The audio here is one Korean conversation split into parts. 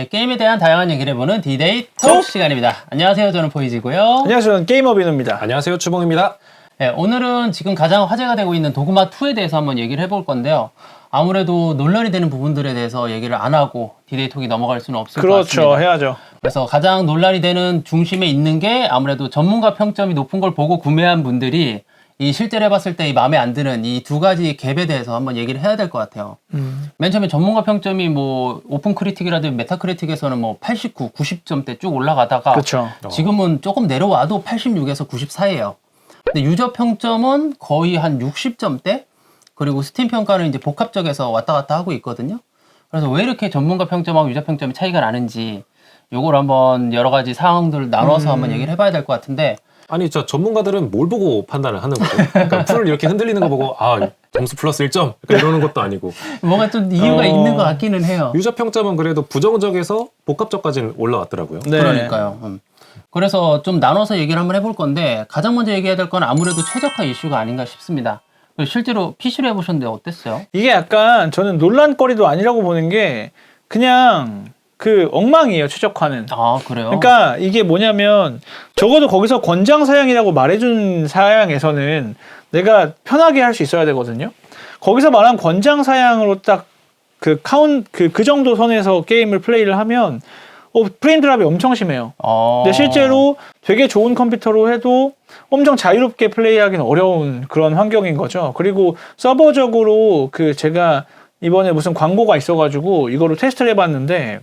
예, 게임에 대한 다양한 얘기를 해보는 디데이 톡 시간입니다. 안녕하세요. 저는 포이지고요. 안녕하세요. 저는 게이머비누입니다. 안녕하세요 추봉입니다. 예, 오늘은 지금 가장 화제가 되고 있는 도그마 2에 대해서 한번 얘기를 해볼 건데요. 아무래도 논란이 되는 부분들에 대해서 얘기를 안 하고 디데이 톡이 넘어갈 수는 없을 것 그렇죠. 같습니다. 해야죠. 그래서 가장 논란이 되는 중심에 있는 게 아무래도 전문가 평점이 높은 걸 보고 구매한 분들이 이 실제로 해봤을 때 이 마음에 안 드는 이 두 가지 갭에 대해서 한번 얘기를 해야 될 것 같아요. 음. 맨 처음에 전문가 평점이 뭐 오픈 크리틱이라든지 메타 크리틱에서는 뭐 89, 90점대 쭉 올라가다가 그렇죠. 지금은 조금 내려와도 86에서 94예요. 근데 유저 평점은 거의 한 60점대 그리고 스팀 평가는 이제 복합적에서 왔다 갔다 하고 있거든요. 그래서 왜 이렇게 전문가 평점하고 유저 평점이 차이가 나는지 요걸 한번 여러 가지 상황들을 나눠서 음. 한번 얘기를 해봐야 될 것 같은데 아니 저 전문가들은 뭘 보고 판단을 하는 거죠? 그러니까 풀을 이렇게 흔들리는 거 보고 아 점수 플러스 1점 이러는 것도 아니고 뭔가 좀 이유가 어. 있는 것 같기는 해요. 유저 평점은 그래도 부정적에서 복합적까지는 올라왔더라고요. 네. 그러니까요. 음. 그래서 좀 나눠서 얘기를 한번 해볼 건데 가장 먼저 얘기해야 될 건 아무래도 최적화 이슈가 아닌가 싶습니다. 그리고 실제로 PC로 해보셨는데 어땠어요? 이게 약간 저는 논란거리도 아니라고 보는 게 그냥 그 엉망이에요. 최적화는. 아 그래요? 그러니까 이게 뭐냐면 적어도 거기서 권장 사양이라고 말해준 사양에서는 내가 편하게 할 수 있어야 되거든요. 거기서 말한 권장 사양으로 딱 그 카운 그그 정도 선에서 게임을 플레이를 하면 어, 프레임 드랍이 엄청 심해요. 어... 근데 실제로 되게 좋은 컴퓨터로 해도 엄청 자유롭게 플레이하기는 어려운 그런 환경인 거죠. 그리고 서버적으로 그 제가 이번에 무슨 광고가 있어가지고 이거를 테스트를 해봤는데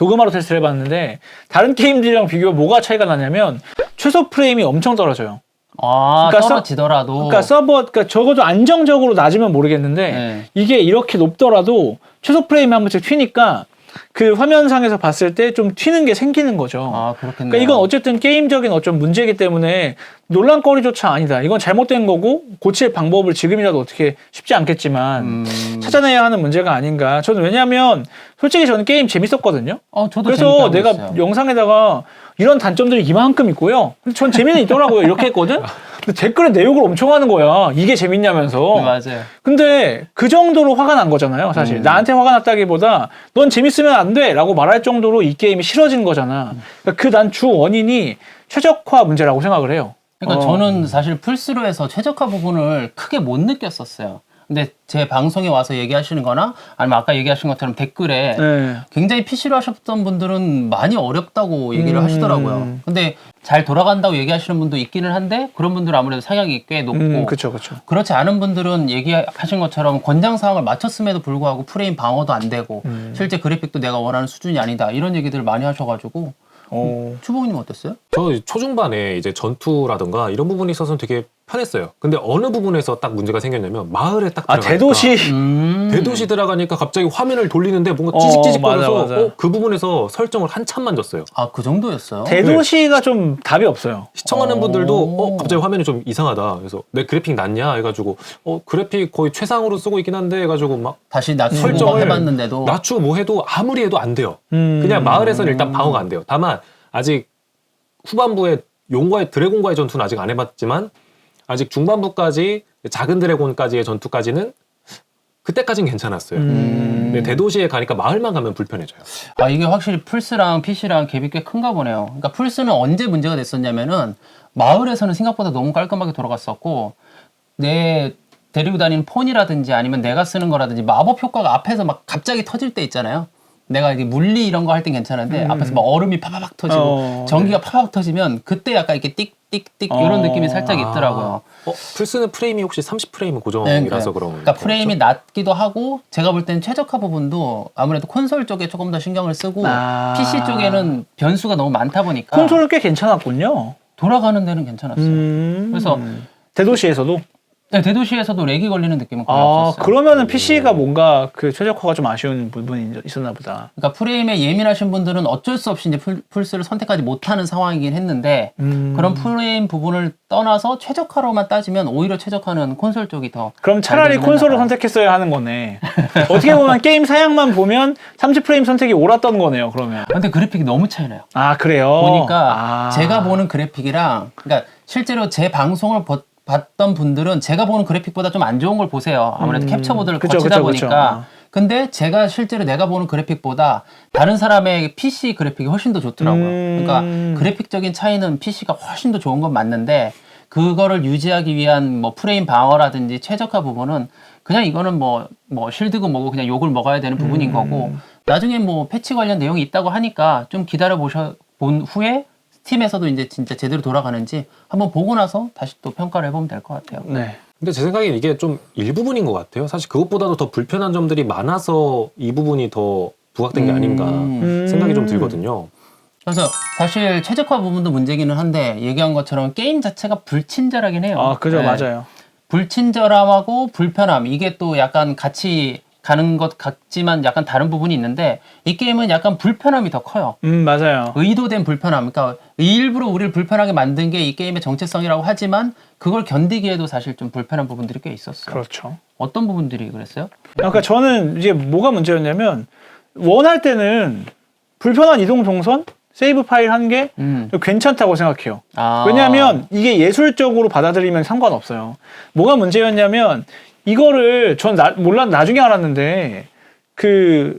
도그마로 테스트를 해봤는데 다른 게임들이랑 비교해 뭐가 차이가 나냐면 최소 프레임이 엄청 떨어져요. 아 그러니까 서- 떨어지더라도 그러니까 서버 그러니까 적어도 안정적으로 낮으면 모르겠는데 네. 이게 이렇게 높더라도 최소 프레임이 한 번씩 튀니까 그 화면상에서 봤을 때 좀 튀는 게 생기는 거죠. 아 그렇겠네요. 그러니까 이건 어쨌든 게임적인 어떤 문제이기 때문에 논란거리조차 아니다. 이건 잘못된 거고 고칠 방법을 지금이라도 어떻게 쉽지 않겠지만 음... 찾아내야 하는 문제가 아닌가. 저는 왜냐하면 솔직히 저는 게임 재밌었거든요. 어 저도 그래서 재밌게 하고 내가 있어요. 영상에다가 이런 단점들이 이만큼 있고요. 근데 전 재미는 있더라고요. 이렇게 했거든. 근데 댓글에 내 욕을 엄청 하는 거야. 이게 재밌냐면서. 네, 맞아요. 근데 그 정도로 화가 난 거잖아요, 사실. 음. 나한테 화가 났다기보다 넌 재밌으면 안 돼! 라고 말할 정도로 이 게임이 싫어진 거잖아. 그러니까 그난 주 원인이 최적화 문제라고 생각을 해요. 그러니까 어. 저는 사실 플스로 해서 최적화 부분을 크게 못 느꼈었어요. 근데 제 방송에 와서 얘기하시는 거나 아니면 아까 얘기하신 것처럼 댓글에 네. 굉장히 PC로 하셨던 분들은 많이 어렵다고 얘기를 음. 하시더라고요. 근데 잘 돌아간다고 얘기하시는 분도 있기는 한데 그런 분들은 아무래도 사양이 꽤 높고 음, 그쵸, 그쵸. 그렇지 않은 분들은 얘기하신 것처럼 권장 사항을 맞췄음에도 불구하고 프레임 방어도 안 되고 음. 실제 그래픽도 내가 원하는 수준이 아니다 이런 얘기들을 많이 하셔가지고 어. 추봉님 어땠어요? 저 초중반에 이제 전투라든가 이런 부분이 있어서는 되게 편했어요. 근데 어느 부분에서 딱 문제가 생겼냐면 마을에 딱 아, 들어가니까 대도시. 음. 대도시 들어가니까 갑자기 화면을 돌리는데 뭔가 어, 찌직찌직거려서 맞아, 맞아. 어, 그 부분에서 설정을 한참만 줬어요. 아 그 정도였어요? 대도시가 좀 답이 없어요. 시청하는 어. 분들도 어 갑자기 화면이 좀 이상하다. 그래서 내 그래픽 낮냐 해가지고 어 그래픽 거의 최상으로 쓰고 있긴 한데 해가지고 막 다시 낮추고 막 설정을 해봤는데도 낮추고 뭐 해도 아무리 해도 안 돼요. 음. 그냥 마을에서는 일단 방어가 안 돼요. 다만 아직 후반부에 용과의 드래곤과의 전투는 아직 안 해봤지만 아직 중반부까지 작은 드래곤까지의 전투까지는 그때까지는 괜찮았어요. 음. 근데 대도시에 가니까 마을만 가면 불편해져요. 아 이게 확실히 플스랑 PC랑 갭이 꽤 큰가 보네요. 그러니까 플스는 언제 문제가 됐었냐면은 마을에서는 생각보다 너무 깔끔하게 돌아갔었고 내 데리고 다니는 폰이라든지 아니면 내가 쓰는 거라든지 마법 효과가 앞에서 막 갑자기 터질 때 있잖아요. 내가 이게 물리 이런 거 할 땐 괜찮은데 앞에서 막 얼음이 파바박 터지고 어, 전기가 파바박 터지면 그때 약간 이렇게 띡띡띡 이런 어. 느낌이 살짝 있더라고요. 어, 플스는 프레임이 혹시 30프레임 네, 고정이라서 그런 그러니까 거죠? 프레임이 낮기도 하고 제가 볼 때는 최적화 부분도 아무래도 콘솔 쪽에 조금 더 신경을 쓰고 아. PC 쪽에는 변수가 너무 많다 보니까 콘솔은 꽤 괜찮았군요. 돌아가는 데는 괜찮았어요. 음. 그래서 대도시에서도 네, 대도시에서도 렉이 걸리는 느낌은 거의 아 없었어요. 그러면은 PC가 뭔가 그 최적화가 좀 아쉬운 부분이 있었나 보다. 그러니까 프레임에 예민하신 분들은 어쩔 수 없이 이제 풀, 플스를 선택하지 못하는 상황이긴 했는데 음. 그런 프레임 부분을 떠나서 최적화로만 따지면 오히려 최적화는 콘솔 쪽이 더 그럼 차라리 되긴 콘솔을 했나 봐요. 선택했어야 하는 거네. 어떻게 보면 게임 사양만 보면 30프레임 선택이 옳았던 거네요. 그러면. 근데 그래픽이 너무 차이나요. 아 그래요. 보니까 아. 제가 보는 그래픽이랑 그러니까 실제로 제 방송을 버- 봤던 분들은 제가 보는 그래픽보다 좀 안 좋은 걸 보세요. 아무래도 음, 캡처 모드를 그쵸, 거치다 그쵸, 그쵸. 보니까 어. 근데 제가 실제로 내가 보는 그래픽보다 다른 사람의 PC 그래픽이 훨씬 더 좋더라고요. 음. 그러니까 그래픽적인 차이는 PC가 훨씬 더 좋은 건 맞는데 그거를 유지하기 위한 뭐 프레임 방어라든지 최적화 부분은 그냥 이거는 뭐뭐 실드고 뭐고 그냥 욕을 먹어야 되는 부분인 거고 나중에 뭐 패치 관련 내용이 있다고 하니까 좀 기다려 보셔 본 후에 스 팀에서도 이제 진짜 제대로 돌아가는지 한번 보고 나서 다시 또 평가를 해보면 될 것 같아요. 네. 근데 제 생각엔 이게 좀 일부분인 것 같아요. 사실 그것보다도 더 불편한 점들이 많아서 이 부분이 더 부각된 게 아닌가 음. 생각이 좀 들거든요. 그래서 사실 최적화 부분도 문제기는 한데 얘기한 것처럼 게임 자체가 불친절하긴 해요. 아, 그죠, 네. 맞아요. 불친절함하고 불편함 이게 또 약간 같이 가는 것 같지만 약간 다른 부분이 있는데 이 게임은 약간 불편함이 더 커요. 음, 맞아요. 의도된 불편함. 그러니까 일부러 우리를 불편하게 만든 게 이 게임의 정체성이라고 하지만 그걸 견디기에도 사실 좀 불편한 부분들이 꽤 있었어요. 그렇죠. 어떤 부분들이 그랬어요? 그러니까 저는 이제 뭐가 문제였냐면 원할 때는 불편한 이동 동선, 세이브 파일 한개 음. 괜찮다고 생각해요. 아. 왜냐하면 이게 예술적으로 받아들이면 상관없어요. 뭐가 문제였냐면 이거를 전 나, 몰라 나중에 알았는데 그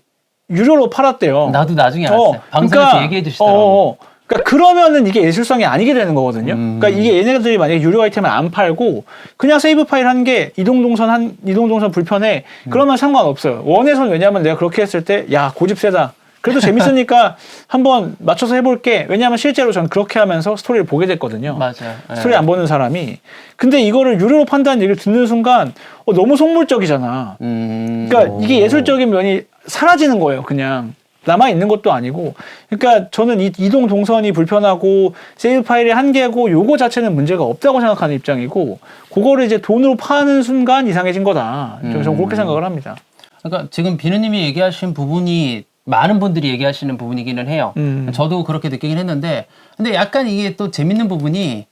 유료로 팔았대요. 나도 나중에 어, 알았어요. 방송에서 그러니까, 얘기해 주시더라고요. 어, 어. 그러니까 그러면은 이게 예술성이 아니게 되는 거거든요. 음. 그러니까 이게 얘네들이 만약에 유료 아이템을 안 팔고 그냥 세이브 파일 한 개, 이동 동선 한 이동 동선 불편해. 음. 그러면 상관없어요. 원에서는 왜냐하면 내가 그렇게 했을 때 야 고집 세다. 그래도 재밌으니까 한번 맞춰서 해볼게. 왜냐하면 실제로 전 그렇게 하면서 스토리를 보게 됐거든요. 맞아요. 네. 스토리 안 보는 사람이. 근데 이거를 유료로 판다는 얘기를 듣는 순간 어, 너무 속물적이잖아. 음. 그러니까 오. 이게 예술적인 면이 사라지는 거예요, 그냥. 남아 있는 것도 아니고. 그러니까 저는 이 이동 동선이 불편하고 세이브 파일이 한계고 요거 자체는 문제가 없다고 생각하는 입장이고 그거를 이제 돈으로 파는 순간 이상해진 거다. 저는 음. 그렇게 생각을 합니다. 그러니까 지금 비누님이 얘기하신 부분이 많은 분들이 얘기하시는 부분이기는 해요. 음. 저도 그렇게 느끼긴 했는데, 근데 약간 이게 또 재밌는 부분이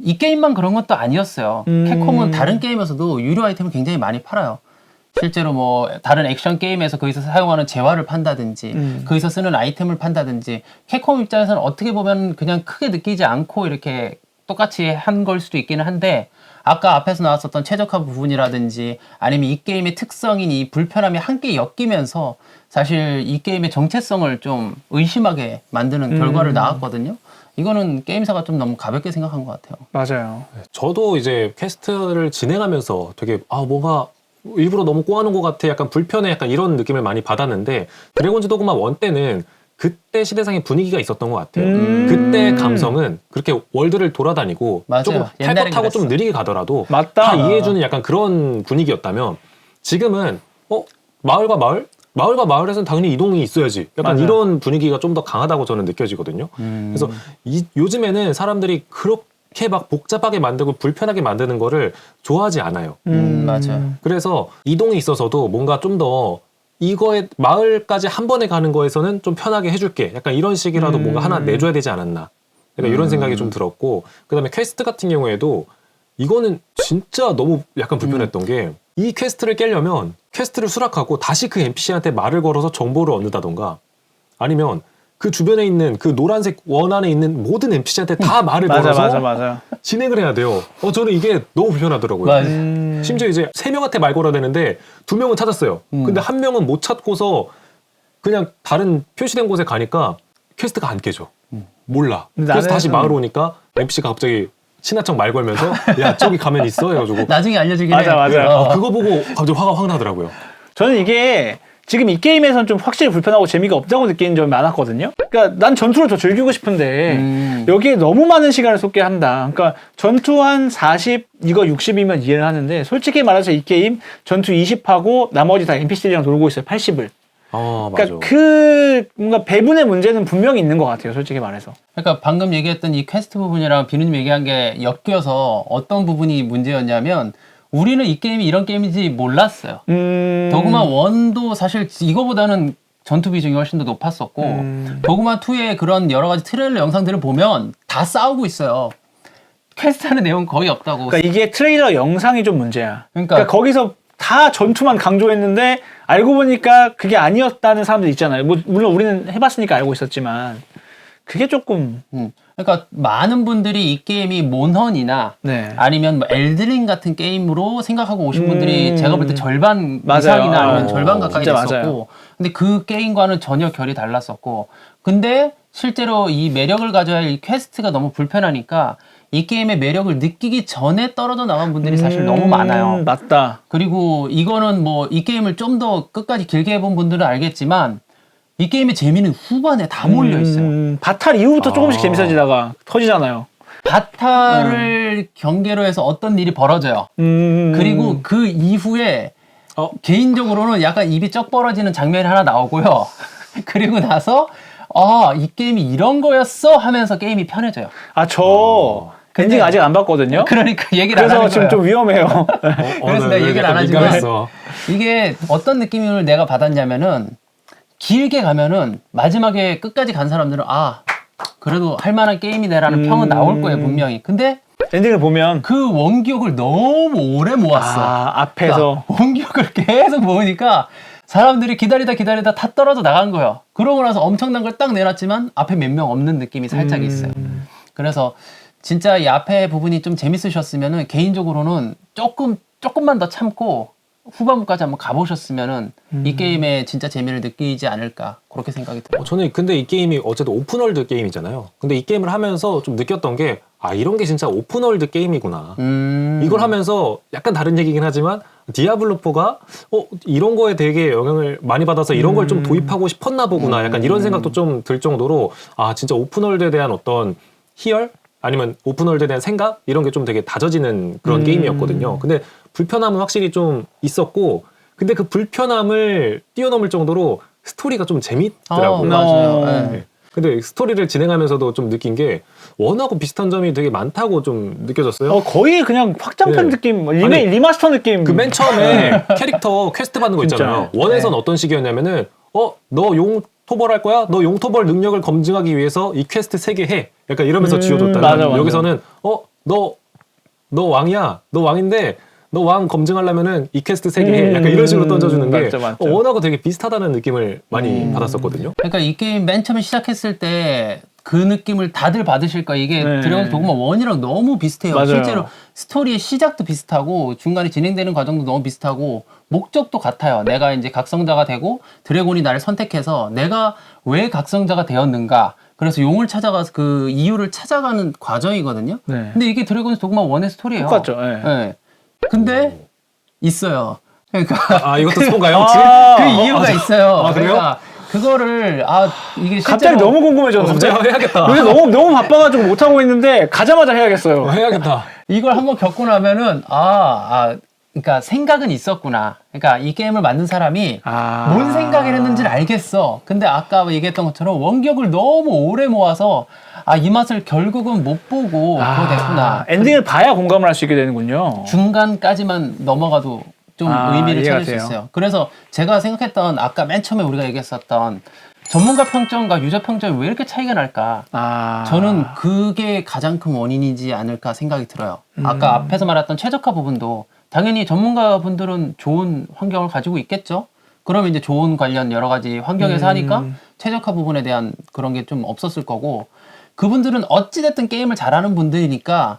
이 게임만 그런 것도 아니었어요. 음. 캡콤은 다른 게임에서도 유료 아이템을 굉장히 많이 팔아요. 실제로 뭐 다른 액션 게임에서 거기서 사용하는 재화를 판다든지 음. 거기서 쓰는 아이템을 판다든지 캡콤 입장에서는 어떻게 보면 그냥 크게 느끼지 않고 이렇게 똑같이 한 걸 수도 있기는 한데 아까 앞에서 나왔었던 최적화 부분이라든지 아니면 이 게임의 특성인 이 불편함이 함께 엮이면서 사실 이 게임의 정체성을 좀 의심하게 만드는 결과를 음. 낳았거든요. 이거는 게임사가 좀 너무 가볍게 생각한 것 같아요. 맞아요. 저도 이제 퀘스트를 진행하면서 되게 아 뭔가 일부러 너무 꼬아놓은 것 같아 약간 불편해 약간 이런 느낌을 많이 받았는데 드래곤즈 도그마 원 때는 그때 시대상의 분위기가 있었던 것 같아요. 음. 그때 감성은 그렇게 월드를 돌아다니고 맞아요. 조금 탈 옛날엔 것 타고 좀 그랬어. 느리게 가더라도 맞다. 다 이해해주는 약간 그런 분위기였다면 지금은 어 마을과 마을 마을과 마을에서는 당연히 이동이 있어야지 약간 맞아요. 이런 분위기가 좀 더 강하다고 저는 느껴지거든요. 그래서 이, 요즘에는 사람들이 그렇게 막 복잡하게 만들고 불편하게 만드는 거를 좋아하지 않아요. 음, 맞아요. 그래서 이동이 있어서도 뭔가 좀 더 이거에 마을까지 한 번에 가는 거에서는 좀 편하게 해줄게. 약간 이런 식이라도 음. 뭔가 하나 내줘야 되지 않았나. 그러니까 이런 음. 생각이 좀 들었고 그다음에 퀘스트 같은 경우에도 이거는 진짜 너무 약간 불편했던 게 이 퀘스트를 깨려면 퀘스트를 수락하고 다시 그 NPC한테 말을 걸어서 정보를 얻는다던가 아니면 그 주변에 있는 그 노란색 원 안에 있는 모든 NPC한테 다 말을 맞아, 걸어서 맞아, 맞아. 진행을 해야 돼요. 어 저는 이게 너무 불편하더라고요. 맞아. 음. 심지어 이제 세 명한테 말 걸어야 되는데 두 명은 찾았어요. 음. 근데 한 명은 못 찾고서 그냥 다른 표시된 곳에 가니까 퀘스트가 안 깨져. 몰라. 근데 그래서 나는 다시 좀- 마을 오니까 NPC가 갑자기 친화척 말 걸면서 야 저기 가면 있어 해가지고 나중에 알려주긴 맞아, 해. 맞아. 어. 아, 그거 보고 갑자기 화가 확 나더라고요. 저는 이게 지금 이 게임에서는 좀 확실히 불편하고 재미가 없다고 느끼는 점이 많았거든요. 그러니까 난 전투를 더 즐기고 싶은데 음. 여기에 너무 많은 시간을 쏟게 한다. 그러니까 전투 한 40, 이거 60이면 이해를 하는데 솔직히 말해서 이 게임 전투 20하고 나머지 다 NPC들이랑 놀고 있어요. 80을. 아 맞아. 그러니까 그 뭔가 배분의 문제는 분명히 있는 것 같아요. 솔직히 말해서. 그러니까 방금 얘기했던 이 퀘스트 부분이랑 비누님 얘기한 게 엮여서 어떤 부분이 문제였냐면 우리는 이 게임이 이런 게임인지 몰랐어요. 음. 도그마 1도 사실 이거보다는 전투 비중이 훨씬 더 높았었고 음. 도그마 2의 그런 여러 가지 트레일러 영상들을 보면 다 싸우고 있어요. 퀘스트하는 내용 거의 없다고. 그러니까 이게 트레일러 영상이 좀 문제야. 그러니까- 그러니까, 거기서 다 전투만 강조했는데 알고 보니까 그게 아니었다는 사람들 있잖아요. 뭐, 물론 우리는 해봤으니까 알고 있었지만 그게 조금 음. 그러니까 많은 분들이 이 게임이 몬헌이나 네. 아니면 뭐 엘드링 같은 게임으로 생각하고 오신 음. 분들이 제가 볼 때 절반 맞아요. 이상이나 아니면 어, 절반 가까이 진짜 됐었고 맞아요. 근데 그 게임과는 전혀 결이 달랐었고 근데 실제로 이 매력을 가져야 할 이 퀘스트가 너무 불편하니까 이 게임의 매력을 느끼기 전에 떨어져 나간 분들이 사실 음, 너무 많아요. 맞다. 그리고 이거는 뭐 이 게임을 좀 더 끝까지 길게 해본 분들은 알겠지만 이 게임의 재미는 후반에 다 몰려 있어요. 음, 바탈 이후부터 조금씩 아. 재밌어지다가 터지잖아요. 바타를 경계로 해서 어떤 일이 벌어져요. 음. 그리고 그 이후에 어? 개인적으로는 약간 입이 쩍 벌어지는 장면이 하나 나오고요. 그리고 나서 아, 이 게임이 이런 거였어 하면서 게임이 편해져요. 아, 저 어. 엔딩 아직 안 봤거든요. 그러니까 얘기를 안 그래서 하는 지금 거예요. 좀 위험해요. 어, 그래서 네, 내가 얘기를 안 하지만. 이게 어떤 느낌을 내가 받았냐면은 길게 가면은 마지막에 끝까지 간 사람들은 아 그래도 할 만한 게임이네라는 음. 평은 나올 거예요 분명히. 근데 엔딩을 보면 그 원기옥을 너무 오래 모았어. 아, 앞에서 그러니까 원기옥을 계속 모으니까 사람들이 기다리다 기다리다 다 떨어져 나간 거예요. 그러고 나서 엄청난 걸 딱 내놨지만 앞에 몇 명 없는 느낌이 살짝 음. 있어요. 그래서 진짜 이 앞에 부분이 좀 재밌으셨으면은 개인적으로는 조금 조금만 더 참고 후반부까지 한번 가보셨으면은 음. 이 게임의 진짜 재미를 느끼지 않을까 그렇게 생각이 들어요. 어, 저는 근데 이 게임이 어쨌든 오픈월드 게임이잖아요. 근데 이 게임을 하면서 좀 느꼈던 게, 아, 이런 게 진짜 오픈월드 게임이구나. 음. 이걸 하면서 약간 다른 얘기긴 하지만, 디아블로4가, 어, 이런 거에 되게 영향을 많이 받아서 이런 걸좀 도입하고 싶었나 보구나. 약간 이런 생각도 좀 들 정도로, 아, 진짜 오픈월드에 대한 어떤 희열? 아니면 오픈월드에 대한 생각? 이런 게 좀 되게 다져지는 그런 음. 게임이었거든요. 근데 불편함은 확실히 좀 있었고, 근데 그 불편함을 뛰어넘을 정도로 스토리가 좀 어, 재밌더라고요. 맞아요. 어. 예. 네. 근데 스토리를 진행하면서 좀 느낀 게 원하고 비슷한 점이 되게 많다고 좀 느껴졌어요. 어, 거의 그냥 확장판 네. 느낌, 리메, 아니, 리마스터 느낌. 그 맨 처음에 캐릭터 퀘스트 받는 거. 있잖아요. 원에선 네. 어떤 식이었냐면은 어 너 용 토벌 할 거야? 너 용 토벌 능력을 검증하기 위해서 이 퀘스트 세 개 해. 약간 이러면서 음, 맞아, 맞아. 여기서는 어 너 너 왕이야. 너 왕인데 너 왕 검증하려면은 이 퀘스트 세개 해. 약간 이런 식으로 음, 던져주는 게 맞죠, 맞죠. 어, 원하고 되게 비슷하다는 느낌을 많이 음. 받았었거든요. 그러니까 이 게임 맨 처음에 시작했을 때 그 느낌을 다들 받으실 거예요. 이게 네. 드래곤 도그마 1이랑 너무 비슷해요. 맞아요. 실제로 스토리의 시작도 비슷하고 중간에 진행되는 과정도 너무 비슷하고 목적도 같아요. 내가 이제 각성자가 되고 드래곤이 나를 선택해서 내가 왜 각성자가 되었는가. 그래서 용을 찾아가서 그 이유를 찾아가는 과정이거든요. 네. 근데 이게 드래곤 도그마 1의 스토리예요. 똑같죠. 예. 네. 근데 있어요. 그러니까 아 이것도 스폰가요? 혹시? 아, 그 이유가 있어요. 아, 그래요? 그러니까 그거를 아 이게 실제로 갑자기 너무 어, 궁금해졌는데. 갑자기 해야겠다. 요새 너무 너무 바빠가지고 못 하고 있는데 가자마자 어, 해야겠어요. 해야겠다. 이걸 한번 겪고 나면은 아, 아 그러니까 생각은 있었구나. 그러니까 이 게임을 만든 사람이 아. 뭔 생각을 했는지를 알겠어. 근데 아까 얘기했던 것처럼 원격을 너무 오래 모아서 아 이 맛을 결국은 못 보고 아, 그거 됐구나. 엔딩을 봐야 공감을 할 수 있게 되는군요. 중간까지만 넘어가도 좀 아, 의미를 이해가 찾을 수 돼요. 있어요. 그래서 제가 생각했던 아까 맨 처음에 우리가 얘기했었던 전문가 평점과 유저 평점이 왜 이렇게 차이가 날까? 아. 저는 그게 가장 큰 원인이지 않을까 생각이 들어요. 음. 아까 앞에서 말했던 최적화 부분도 당연히 전문가 분들은 좋은 환경을 가지고 있겠죠. 그러면 이제 좋은 관련 여러 가지 환경에서 음. 하니까 최적화 부분에 대한 그런 게 좀 없었을 거고 그분들은 어찌됐든 게임을 잘하는 분들이니까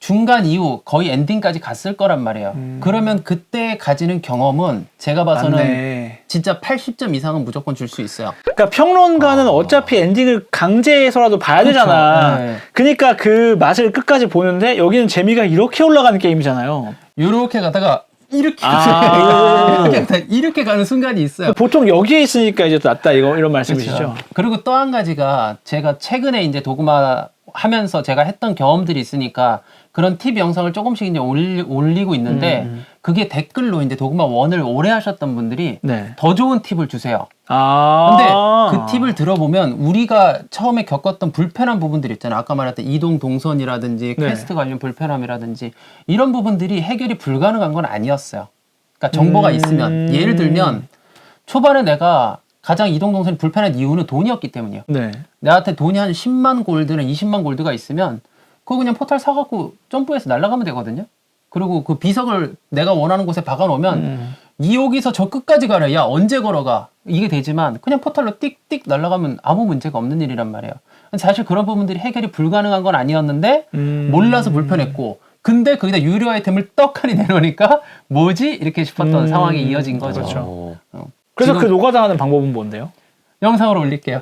중간 이후 거의 엔딩까지 갔을 거란 말이에요. 그러면 그때 가지는 경험은 제가 봐서는 음. 맞네. 진짜 80점 이상은 무조건 줄 수 있어요. 그러니까 평론가는 어 차피 엔딩을 강제해서라도 봐야 되잖아. 네. 그러니까 그 맛을 끝까지 보는데 여기는 재미가 이렇게 올라가는 게임이잖아요. 요렇게 가다가 이렇게 아. 이렇게, 가다가 이렇게 가는 순간이 있어요. 보통 여기에 있으니까 이제 또 낫다 이거 이런 말씀이시죠. 그렇죠. 그리고 또 한 가지가 제가 최근에 이제 도그마 하면서 제가 했던 경험들이 있으니까 그런 팁 영상을 조금씩 이제 올리, 올리고 있는데 음. 그게 댓글로 이제 도그마 원을 오래 하셨던 분들이 네. 더 좋은 팁을 주세요. 아. 근데 그 팁을 들어보면 우리가 처음에 겪었던 불편한 부분들 있잖아요. 아까 말했던 이동 동선이라든지 네. 퀘스트 관련 불편함이라든지 이런 부분들이 해결이 불가능한 건 아니었어요. 그러니까 정보가 음. 있으면 예를 들면 초반에 내가 가장 이동 동선이 불편한 이유는 돈이었기 때문이에요. 네. 나한테 돈이 한 10만 골드나 20만 골드가 있으면 그거 그냥 포탈 사갖고 점프해서 날아가면 되거든요. 그리고 그 비석을 내가 원하는 곳에 박아놓으면 음. 이 여기서 저 끝까지 가래. 야 언제 걸어가? 이게 되지만 그냥 포탈로 띡띡 날아가면 아무 문제가 없는 일이란 말이에요. 사실 그런 부분들이 해결이 불가능한 건 아니었는데 음. 몰라서 불편했고 근데 거기다 유료 아이템을 떡하니 내놓으니까 뭐지 이렇게 싶었던 음. 상황이 이어진 거죠. 그렇죠. 어, 그래서 지금- 그 노가다 하는 방법은 뭔데요? 영상으로 올릴게요.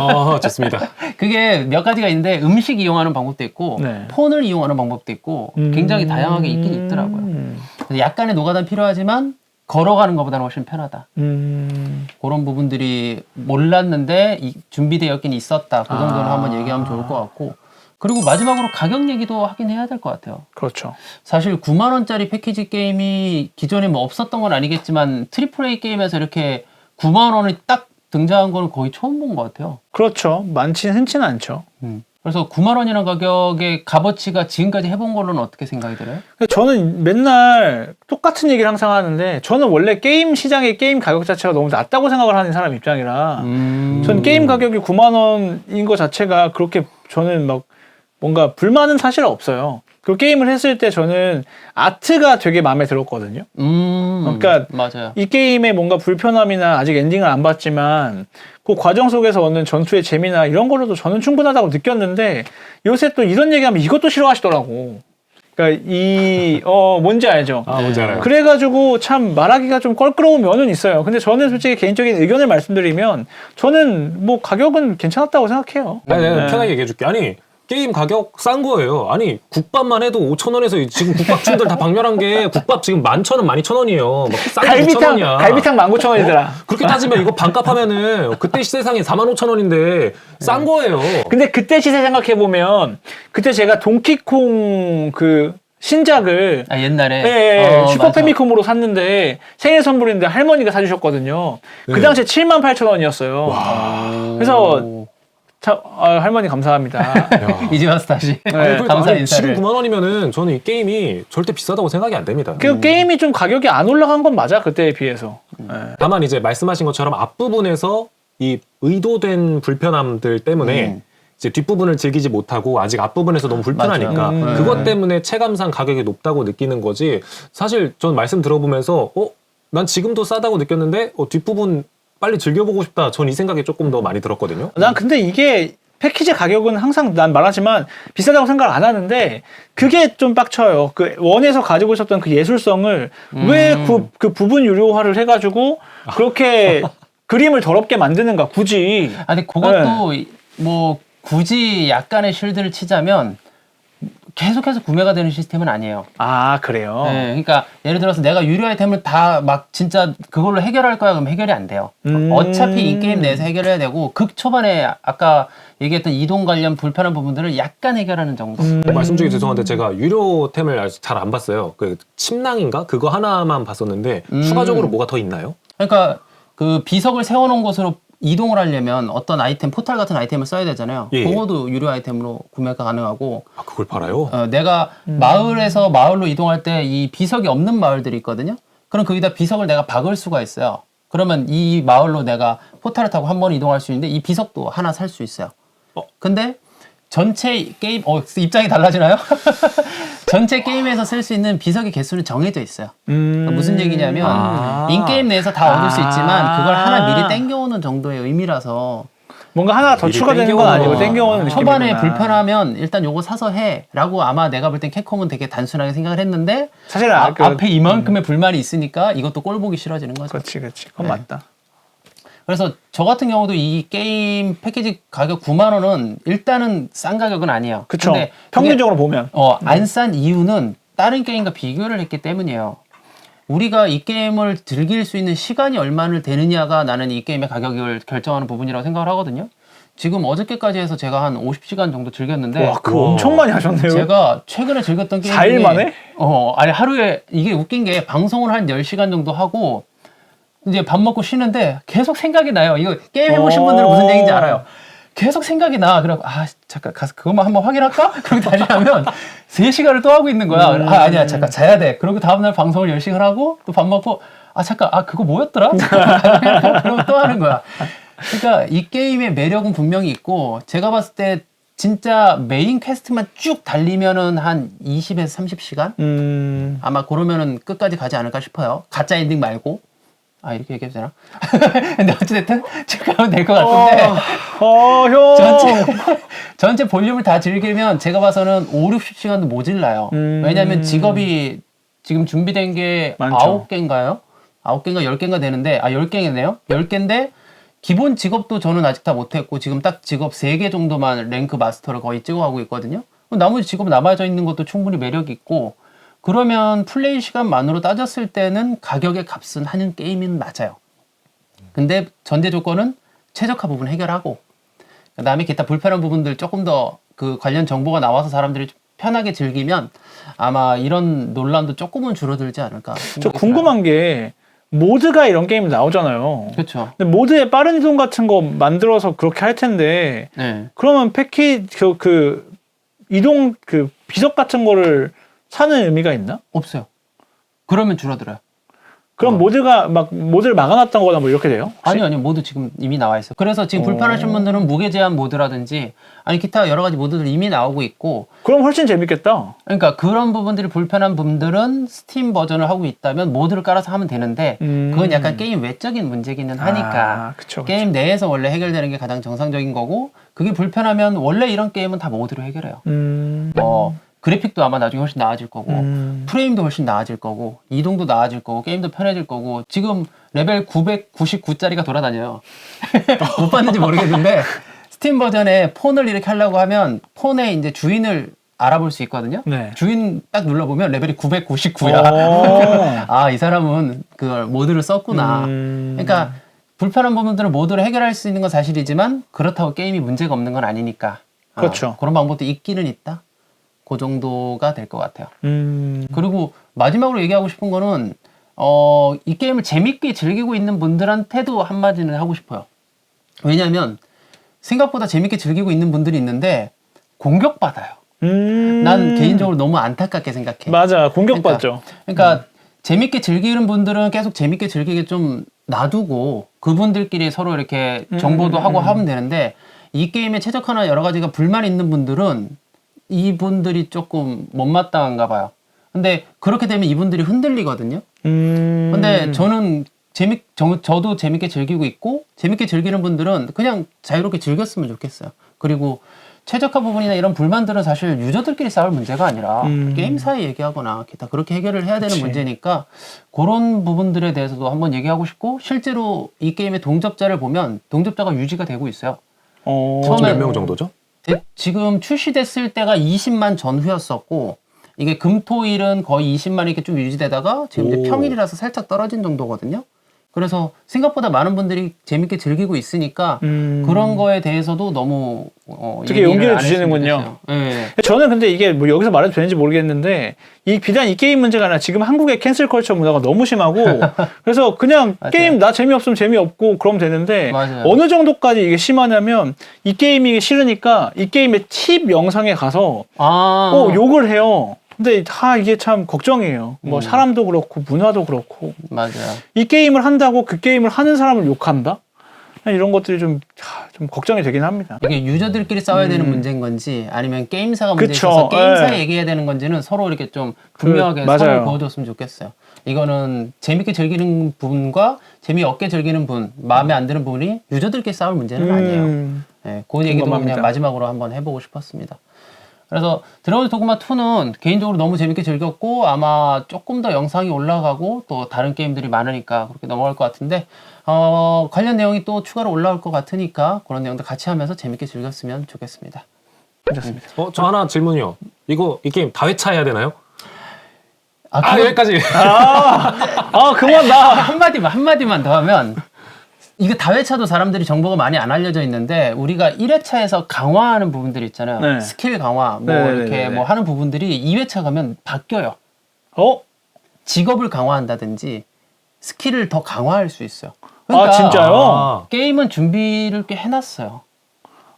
어, 좋습니다. 그게 몇 가지가 있는데 음식 이용하는 방법도 있고 네. 폰을 이용하는 방법도 있고 굉장히 다양하게 있긴 있더라고요. 음. 약간의 노가다는 필요하지만 걸어가는 것보다는 훨씬 편하다. 음. 그런 부분들이 몰랐는데 이- 준비되어 있긴 있었다. 그 정도는 아. 한번 얘기하면 좋을 것 같고. 그리고 마지막으로 가격 얘기도 하긴 해야 될 것 같아요. 그렇죠. 사실 9만 원짜리 패키지 게임이 기존에 뭐 없었던 건 아니겠지만 트리플 A 게임에서 이렇게 9만 원이 딱 등장한 거는 거의 처음 본 것 같아요. 그렇죠. 많지는 흔치는 않죠. 음. 그래서 9만 원이라는 가격의 값어치가 지금까지 해본 걸로는 어떻게 생각이 들어요? 저는 맨날 똑같은 얘기를 항상 하는데 저는 원래 게임 시장의 게임 가격 자체가 너무 낮다고 생각을 하는 사람 입장이라 음. 전 게임 가격이 9만 원인 것 자체가 그렇게 저는 막 뭔가 불만은 사실 없어요. 그 게임을 했을 때 저는 아트가 되게 마음에 들었거든요. 음. 그러니까 맞아요. 이 게임의 뭔가 불편함이나 아직 엔딩을 안 봤지만 그 과정 속에서 얻는 전투의 재미나 이런 걸로도 저는 충분하다고 느꼈는데 요새 또 이런 얘기하면 이것도 싫어하시더라고. 그러니까 이 어 뭔지 알죠? 아, 뭔지 알아요. 그래가지고 참 말하기가 좀 껄끄러운 면은 있어요. 근데 저는 솔직히 개인적인 의견을 말씀드리면 저는 뭐 가격은 괜찮았다고 생각해요. 아니, 내가 네. 편하게 얘기해 줄게. 아니, 게임 가격 싼 거예요. 아니, 국밥만 해도 5,000원에서 지금 국밥충들 다 박멸한 게 국밥 지금 11,000원, 12,000원이에요. 막싼게 갈비탕 9,000원이야. 갈비탕 19,000원이더라. 그렇게 따지면 이거 반값 하면은 그때 시세상에 45,000원인데 싼 거예요. 근데 그때 시세 생각해 보면 그때 제가 동키콩 그 신작을 아, 옛날에. 예, 예, 어, 슈퍼 맞아. 패미콤으로 샀는데 생일 선물인데 할머니가 사주셨거든요. 그 네. 당시에 7만 8천 원이었어요. 그래서 자, 아, 할머니 감사합니다. 야. 이제 와서 다시 네, 아니, 그러니까 감사 아니, 인사를. 지금 9만 원이면은 저는 이 게임이 절대 비싸다고 생각이 안 됩니다. 그 게임이 좀 가격이 안 올라간 건 맞아 그때에 비해서. 음. 예. 다만 이제 말씀하신 것처럼 앞부분에서 이 의도된 불편함들 때문에 음. 이제 뒷부분을 즐기지 못하고 아직 앞부분에서 너무 불편하니까 맞아요. 음. 그것 네. 때문에 체감상 가격이 높다고 느끼는 거지 사실 전 말씀 들어보면서 어? 난 지금도 싸다고 느꼈는데 어, 뒷부분 빨리 즐겨보고 싶다 전 이 생각이 조금 더 많이 들었거든요 난 근데 이게 패키지 가격은 항상 난 말하지만 비싸다고 생각을 안 하는데 그게 좀 빡쳐요. 그 원에서 가지고 있었던 그 예술성을 왜 그 그 부분 유료화를 해가지고 그렇게 그림을 더럽게 만드는가 굳이. 아, 근데 그것도 네. 이- 뭐 굳이 약간의 실드를 치자면 계속해서 구매가 되는 시스템은 아니에요. 아 그래요. 네, 그러니까 예를 들어서 내가 유료 아이템을 다 막 진짜 그걸로 해결할 거야 그럼 해결이 안 돼요. 음. 어차피 이 게임 내에서 해결해야 되고 극 초반에 아까 얘기했던 이동 관련 불편한 부분들을 약간 해결하는 정도. 음. 말씀 중에 죄송한데 제가 유료템을 아직 잘 안 봤어요 그 침낭인가 그거 하나만 봤었는데 음. 추가적으로 뭐가 더 있나요? 그러니까 그 비석을 세워놓은 곳으로 이동을 하려면 어떤 아이템 포탈 같은 아이템을 써야 되잖아요. 예, 예. 그거도 유료 아이템으로 구매가 가능하고 아 그걸 팔아요? 어, 내가 마을에서 마을로 이동할 때 이 비석이 없는 마을들이 있거든요. 그럼 거기다 비석을 내가 박을 수가 있어요. 그러면 이 마을로 내가 포탈을 타고 한 번 이동할 수 있는데 이 비석도 하나 살 수 있어요. 어? 근데 전체 게임 어 입장이 달라지나요? 전체 게임에서 쓸 수 있는 비석의 개수는 정해져 있어요. 음. 그러니까 무슨 얘기냐면 아. 인게임 내에서 다 얻을 수 있지만 그걸 하나 아. 미리 땡겨오는 정도의 의미라서 뭔가 하나 더 미리 추가되는 건 땡겨오는 아니고 거. 땡겨오는 초반에 느낌이구나. 불편하면 일단 요거 사서 해라고 아마 내가 볼 땐 캡콤은 되게 단순하게 생각을 했는데 사실 아, 아, 그, 앞에 이만큼의 불만이 있으니까 이것도 꼴 보기 싫어지는 거죠. 그렇지 그렇지 그건 네. 맞다. 그래서 저 같은 경우도 이 게임 패키지 가격 9만 원은 일단은 싼 가격은 아니에요. 그쵸. 근데 평균적으로 보면. 어, 안 싼 이유는 다른 게임과 비교를 했기 때문이에요. 우리가 이 게임을 즐길 수 있는 시간이 얼마나 되느냐가 나는 이 게임의 가격을 결정하는 부분이라고 생각을 하거든요. 지금 어저께까지 해서 제가 한 50시간 정도 즐겼는데 와 그거 와. 엄청 많이 하셨네요. 제가 최근에 즐겼던 게임 4일 중에 만에? 어, 아니 하루에 이게 웃긴 게 방송을 한 10시간 정도 하고 이제 밥 먹고 쉬는데 계속 생각이 나요. 이거 게임 해보신 어. 분들은 무슨 얘기인지 알아요. 계속 생각이 나. 그럼 아 잠깐 가서 그것만 한번 확인할까? 그리고 다시 하면 3시간을 또 하고 있는 거야. 음. 아 아니야 잠깐 자야 돼. 그리고 다음날 방송을 10시간 하고 또 밥 먹고 아 잠깐 아 그거 뭐였더라? 그럼 또 하는 거야. 그러니까 이 게임의 매력은 분명히 있고 제가 봤을 때 진짜 메인 퀘스트만 쭉 달리면은 한 20에서 30시간? 음. 아마 그러면은 끝까지 가지 않을까 싶어요. 가짜 엔딩 말고. 아 이렇게 얘기해도 되나? 근데 어찌됐든 축하하면 될 것 같은데 어, 형. 전체 전체 볼륨을 다 즐기면 제가 봐서는 5, 60시간도 모질라요. 음. 왜냐하면 직업이 지금 준비된 게 많죠. 9개인가요? 9개인가 10개인가 되는데 아 10개네요. 10개인데 기본 직업도 저는 아직 다 못했고 지금 딱 직업 3개 정도만 랭크 마스터를 거의 찍어가고 있거든요. 나머지 직업 남아져 있는 것도 충분히 매력 있고 그러면 플레이 시간만으로 따졌을 때는 가격의 값은 하는 게임은 맞아요. 근데 전제 조건은 최적화 부분 해결하고 그다음에 기타 불편한 부분들 조금 더 그 관련 정보가 나와서 사람들이 좀 편하게 즐기면 아마 이런 논란도 조금은 줄어들지 않을까. 저 궁금한 게 모드가 이런 게임이 나오잖아요. 그렇죠. 근데 모드에 빠른 이동 같은 거 만들어서 그렇게 할 텐데 네. 그러면 패키지 그, 그 이동 그 비석 같은 거를 사는 의미가 있나? 없어요. 그러면 줄어들어요. 그럼 어. 모드가 막 모드를 막아놨던 거나 뭐 이렇게 돼요? 혹시? 아니요, 아니요. 모두 지금 이미 나와 있어요. 그래서 지금 불편하신 오. 분들은 무게 제한 모드라든지 아니 기타 여러 가지 모드들이 이미 나오고 있고 그럼 훨씬 재밌겠다. 그러니까 그런 부분들이 불편한 분들은 스팀 버전을 하고 있다면 모드를 깔아서 하면 되는데 음. 그건 약간 게임 외적인 문제기는 하니까 아, 그쵸, 그쵸. 게임 내에서 원래 해결되는 게 가장 정상적인 거고 그게 불편하면 원래 이런 게임은 다 모드로 해결해요. 음. 뭐 그래픽도 아마 나중에 훨씬 나아질 거고 음. 프레임도 훨씬 나아질 거고 이동도 나아질 거고 게임도 편해질 거고 지금 레벨 999짜리가 돌아다녀요. 못 봤는지 모르겠는데 스팀 버전에 폰을 이렇게 하려고 하면 폰에 이제 주인을 알아볼 수 있거든요. 네. 주인 딱 눌러보면 레벨이 999야. 어. 아, 이 사람은 그걸 모드를 썼구나. 음. 그러니까 불편한 부분들은 모드로 해결할 수 있는 건 사실이지만 그렇다고 게임이 문제가 없는 건 아니니까. 아, 그렇죠. 그런 방법도 있기는 있다. 그 정도가 될 것 같아요. 음. 그리고 마지막으로 얘기하고 싶은 거는 어, 이 게임을 재밌게 즐기고 있는 분들한테도 한마디는 하고 싶어요. 왜냐하면 생각보다 재밌게 즐기고 있는 분들이 있는데 공격받아요. 음. 난 개인적으로 너무 안타깝게 생각해. 맞아 공격받죠. 그러니까 재밌게 즐기는 분들은 계속 재밌게 즐기게 좀 놔두고 그분들끼리 서로 이렇게 정보도 음, 하고 음. 하면 되는데 이 게임에 최적화나 여러 가지가 불만 있는 분들은 이분들이 조금 못마땅한가 봐요. 근데 그렇게 되면 이분들이 흔들리거든요. 음. 근데 저는 재밌 저, 저도 재밌게 즐기고 있고 재밌게 즐기는 분들은 그냥 자유롭게 즐겼으면 좋겠어요. 그리고 최적화 부분이나 이런 불만들은 사실 유저들끼리 싸울 문제가 아니라 음. 게임사에 얘기하거나 기타 그렇게 해결을 해야 되는 그치. 문제니까 그런 부분들에 대해서도 한번 얘기하고 싶고 실제로 이 게임의 동접자를 보면 동접자가 유지가 되고 있어요. 어. 처음에- 몇 명 정도죠? 대- 지금 출시됐을 때가 20만 전후였었고 이게 금토일은 거의 20만 이렇게 좀 유지되다가 지금 이제 오. 평일이라서 살짝 떨어진 정도거든요. 그래서 생각보다 많은 분들이 재밌게 즐기고 있으니까 음. 그런 거에 대해서도 너무 어, 되게 용기를 주시는군요. 예. 저는 근데 이게 뭐 여기서 말해도 되는지 모르겠는데 이 비단 이 게임 문제가 아니라 지금 한국의 캔슬 컬처 문화가 너무 심하고 그래서 그냥. 게임 나 재미없으면 재미없고 그러면 되는데 맞아요. 어느 정도까지 이게 심하냐면 이 게임이 싫으니까 이 게임의 팁 영상에 가서 아, 어 욕을 해요. 근데 다 이게 참 걱정이에요. 뭐 음. 사람도 그렇고 문화도 그렇고 맞아요. 이 게임을 한다고 그 게임을 하는 사람을 욕한다? 이런 것들이 좀, 하, 좀 걱정이 되긴 합니다. 이게 유저들끼리 싸워야 되는 음. 문제인 건지 아니면 게임사가 문제 있어서 게임사에 예. 얘기해야 되는 건지는 서로 이렇게 좀 분명하게 그. 선을 그어줬으면 좋겠어요. 이거는 재밌게 즐기는 분과 재미없게 즐기는 분, 마음에 안 드는 부분이 유저들끼리 싸울 문제는 아니에요. 음, 예, 그 얘기도. 그냥 마지막으로 한번 해보고 싶었습니다. 그래서 드래곤 도그마 2는 개인적으로 너무 재밌게 즐겼고 아마 조금 더 영상이 올라가고 또 다른 게임들이 많으니까 그렇게 넘어갈 것 같은데 어, 관련 내용이 또 추가로 올라올 것 같으니까 그런 내용들 같이 하면서 재밌게 즐겼으면 좋겠습니다. 괜찮습니다. 어, 저 하나 질문이요. 이거 이 게임 다 회차 해야 되나요? 아, 아, 그거 여기까지. 아, 그만 나! 한마디만 한마디만 더 하면 이거 다회차도 사람들이 정보가 많이 안 알려져 있는데 우리가 1회차에서 강화하는 부분들이 있잖아요. 네. 스킬 강화 뭐 네네네네. 이렇게 뭐 하는 부분들이 2회차 가면 바뀌어요. 어? 직업을 강화한다든지 스킬을 더 강화할 수 있어요. 그러니까 아, 진짜요? 아, 게임은 준비를 꽤 해놨어요.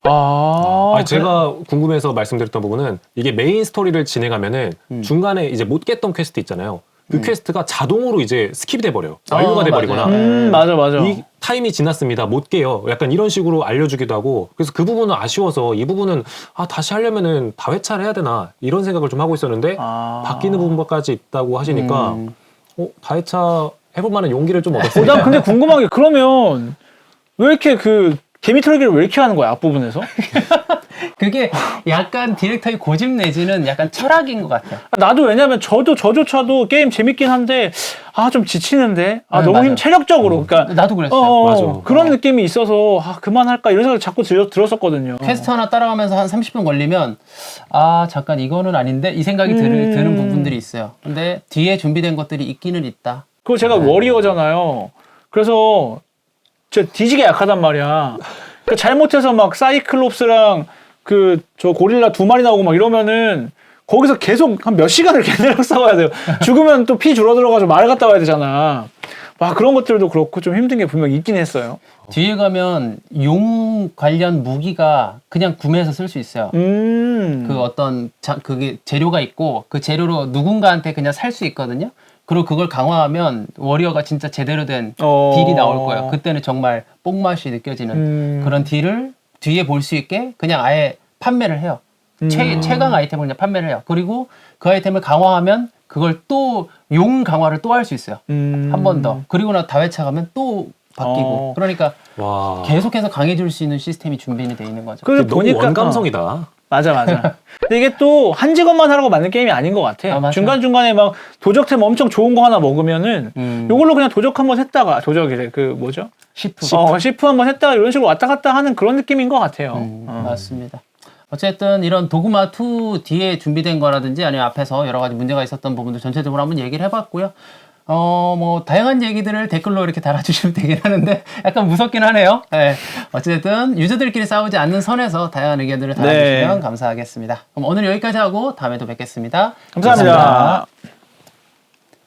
아, 아니, 제가 궁금해서 말씀드렸던 부분은 이게 메인 스토리를 진행하면은 음. 중간에 이제 못 깼던 퀘스트 있잖아요. 그 음. 퀘스트가 자동으로 이제 스킵이 돼버려요. 어, 완료가 돼버리거나. 맞아요. 음, 맞아, 맞아. 이 타임이 지났습니다. 못 깨요. 약간 이런 식으로 알려주기도 하고. 그래서 그 부분은 아쉬워서 이 부분은 아 다시 하려면은 다 회차를 해야 되나 이런 생각을 좀 하고 있었는데 아. 바뀌는 부분까지 있다고 하시니까 음, 어 다 회차 해볼 만한 용기를 좀 어, 얻었어요. 난 근데 궁금한 게 그러면 왜 이렇게 그 개미 털기를 왜 이렇게 하는 거야 앞부분에서? 그게 약간 디렉터의 고집 내지는 약간 철학인 것 같아요. 나도 왜냐면 저도 저조차도 게임 재밌긴 한데 아 좀 지치는데 아 네, 너무 힘 맞아요. 체력적으로 그러니까 나도 그랬어요. 어, 어, 맞아. 그런 어. 느낌이 있어서 아 그만할까 이런 생각 자꾸 들, 들었었거든요. 퀘스트 하나 따라가면서 한 30분 걸리면 아 잠깐 이거는 아닌데 이 생각이 들, 음. 드는 부분들이 있어요. 근데 뒤에 준비된 것들이 있기는 있다. 그리고 제가 네. 워리어잖아요. 그래서 저 뒤지게 약하단 말이야. 그러니까 잘못해서 막 사이클롭스랑 그 저 고릴라 두 마리 나오고 막 이러면은 거기서 계속 한 몇 시간을 걔네랑 싸워야 돼요. 죽으면 또 피 줄어들어가지고 말 갔다 와야 되잖아. 막 그런 것들도 그렇고 좀 힘든 게 분명 있긴 했어요. 뒤에 가면 용 관련 무기가 그냥 구매해서 쓸 수 있어요. 음. 그 어떤 자, 그게 재료가 있고 그 재료로 누군가한테 그냥 살 수 있거든요. 그리고 그걸 강화하면 워리어가 진짜 제대로 된 어. 딜이 나올 거예요. 그때는 정말 뽕맛이 느껴지는 음. 그런 딜을 뒤에 볼 수 있게 그냥 아예 판매를 해요. 최, 음. 최강 아이템을 그냥 판매를 해요. 그리고 그 아이템을 강화하면 그걸 또 용 강화를 또 할 수 있어요. 음. 한 번 더. 그리고 나 다회차 가면 또 바뀌고. 어. 그러니까 와. 계속해서 강해질 수 있는 시스템이 준비는 돼 있는 거죠. 그래서 너무 보니까 원감성이다. 어, 맞아 맞아. 근데 이게 또 한 직업만 하라고 만든 게임이 아닌 것 같아. 아, 맞아. 중간 중간에 막 도적템 엄청 좋은 거 하나 먹으면은 음. 요걸로 그냥 도적 한 번 했다가 도적이래 그 뭐죠? 시프. 어 시프 한 번 했다가 이런 식으로 왔다 갔다 하는 그런 느낌인 것 같아요. 음, 어. 맞습니다. 어쨌든 이런 도그마 2 뒤에 준비된 거라든지 아니면 앞에서 여러 가지 문제가 있었던 부분들 전체적으로 한번 얘기를 해봤고요. 어, 뭐, 다양한 얘기들을 댓글로 이렇게 달아주시면 되긴 하는데, 약간 무섭긴 하네요. 예. 어쨌든, 유저들끼리 싸우지 않는 선에서 다양한 의견들을 달아주시면 네. 감사하겠습니다. 그럼 오늘 여기까지 하고, 다음에 또 뵙겠습니다 감사합니다. 감사합니다.